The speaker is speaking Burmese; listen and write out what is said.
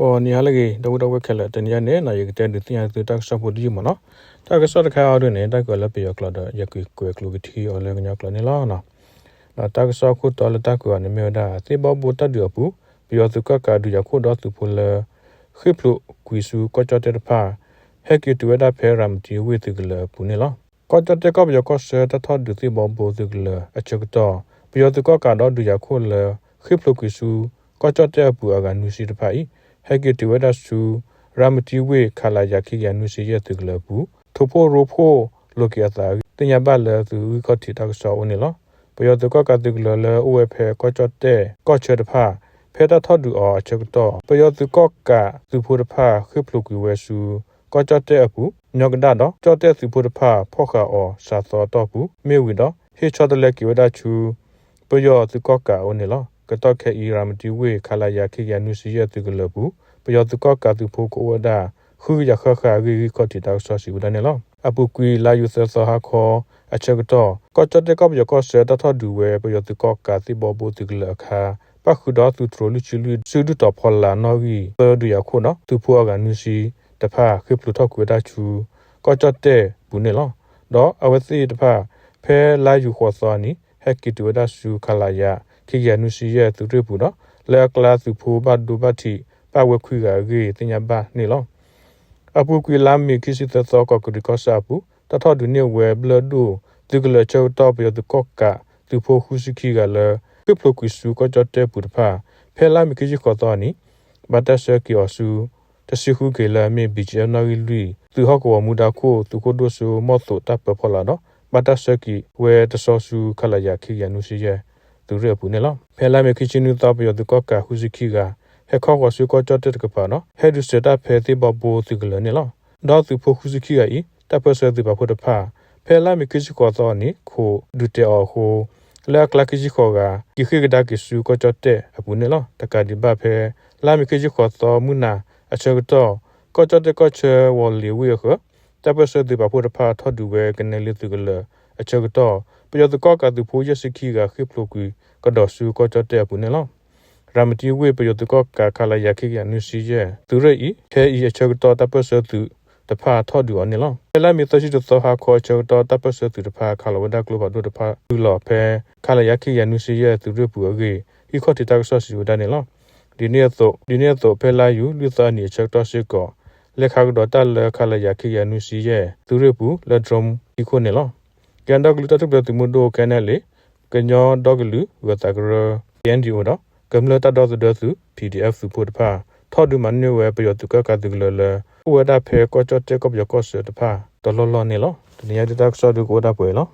အော်နေရာလေတော့တော့ခက်လက်တနေရနေနာရကတဲ့တင်ရတဲ့တက်ဆော့ဖို့ဒီမနော်တာကဆော့တခါအောင်နေတိုက်ကလည်းပြရကလာတော့ရကွေကွေကလူကတီအော်လည်းညကလည်းနေလားနော်နော်တာကဆော့ခုတော်လက်တက်ကနေမြေဒါသေဘောဘူတတ်ရပူပြီးတော့သူကကဒူရခုတော့သူဖလခိပလူကွီဆူကောချတဲ့ဖာဟက်ကီတူဝဒါဖဲရမ်တီဝေသူကလည်းပူနေလားကောချတဲ့ကောပြကောဆတထဒူသေဘောဘူသူကလည်းအချက်တော့ပြီးတော့သူကကတော့ဒူရခုလည်းခိပလူကွီဆူကောချတဲ့ပူအကနူစီတဖာဤ ဟက်ကီတူဝဒါဆူရမ်တီဝေခလာယာခိယနုစီယတုကလပူထိုဖိုရိုဖိုလိုကီယတာတင်ညာဘလသူကတိတက်ဆောဝင်လောပယောတကကတုကလလအိုဝဖေကောချတဲ့ကောချတဖာဖေတာထဒူအောချက်တော့ပယောတကကသူဖိုတဖာခိပလူကွေဝဲဆူကောချတဲ့အပူညောကဒါတော့ကြောတဲ့သူဖိုတဖာဖောခါအောစာသောတော့ပူမေဝီတော့ဟေချောတလက်ကီဝဒါချူပယောတကကဝင်လော ကတော့ခဲအီရာမတီဝေခလာယာခိယနုစီယတုကလပူပယောတကကတုဖိုကိုဝဒါခုရခခဂီကတိတောက်ဆောစီဝဒနေလောအပုကွေလာယူဆဆဟာခောအချက်တော့ကောချတဲ့ကောပယကောဆတထဒူဝဲပယောတကကတိဘောဘူတိကလခါပခုတော့သူထရလူချီလူစုဒတော်ဖော်လာနော်ဂီပဒူရခုနော်သူဖိုကနုစီတဖာခိပလူထောက်ကွေတာချူကောချတဲ့ဘူးနေလောတော့အဝစီတဖာဖဲလာယူခောစောနီဟက်ကီတူဒါဆူခလာယာ ခိယနုစီရဲ့သူတို့ဘူးနော်လက်ကလာသူဖိုဘတ်ဒူဘတ်တီပဝခွေကရေတင်ညာဘာနေလောအပူကွေလာမီကိစီတသောကကဒီကောစာပူတထဒုနေဝဲဘလဒူဒီကလချောတော့ပြဒကောကသူဖိုခုစခီကလပြပလကွေစုကကြတဲ့ပူတဖာဖဲလာမီကိစီကောတော့နီဘတ်တဆကီအဆူတရှိခုကေလာမေဘီချာနာဝီလူသူဟကောမူဒါခိုသူကိုဒိုဆူမော့တိုတပ်ပဖလာတော့ဘတ်တဆကီဝဲတဆောဆူခလာယာခိယနုစီရဲ့ သူရပူနေလောဖဲလာမီကိချီနူတော့ပြဒကောကခုစခီကဟက်ခေါကဆုကကြတဲ့ကပါနော်ဟဲဒူစတာဖဲတိဘဘူတိကလနေလောဒေါ်သူဖိုခုစခိယာဤတပဆဲတိဘဖို့တဖာဖဲလာမီကိစကောသောနီခိုဒူတေအောဟိုလာကလကိစခောကကိခိကဒါကိဆုကကြတဲ့အပူနေလောတကဒီဘဖဲလာမီကိစခောသောမူနာအချက်တော့ကကြတဲ့ကချေဝလီဝီခတပဆဲတိဘဖို့တဖာထဒူဝဲကနေလီတုကလ အချက်တော့ပယောတကောကသူဖိုးရစခိကခိပလိုကွီကဒေါ်ဆုကကြတဲ့အပူနေလောရမတီဝေပယတကကခလာယခိကနုစီယသူရဤခဲဤအချက်တော်တပစသူတဖာထော့ဒူအနေလောလာမီတရှိတသဟာခေါ်ချက်တော်တပစသူတဖာခလာဝဒကလဘဒုတဖာဒူလောဖဲခလာယခိယနုစီယသူရပူအကေဤခေါ်တတကဆောစီဝဒနေလောဒီနေ့တော့ဒီနေ့တော့ဖဲလာယူလူသားနေချက်တော်ရှိကောလက်ခါကတော့တလခလာယခိယနုစီယသူရပူလက်ဒရမ်ဤခုနေလော ကန်ဒကလူတတုပတိမဒိုကနေလေကညောဒေါကလူဝတကရယန်ဒီဝတော့ကမ္လတာဒေါ်ဒဆူ PDF စုဖို့တဖာထော်ဒူမန်နွေပယောတုကကတုကလလဝဒဖဲကောချတ်တေကောပယောကောဆတဖာတော်လောလောနေလောတနည်းတတဆောဒူကိုဒါပွဲလော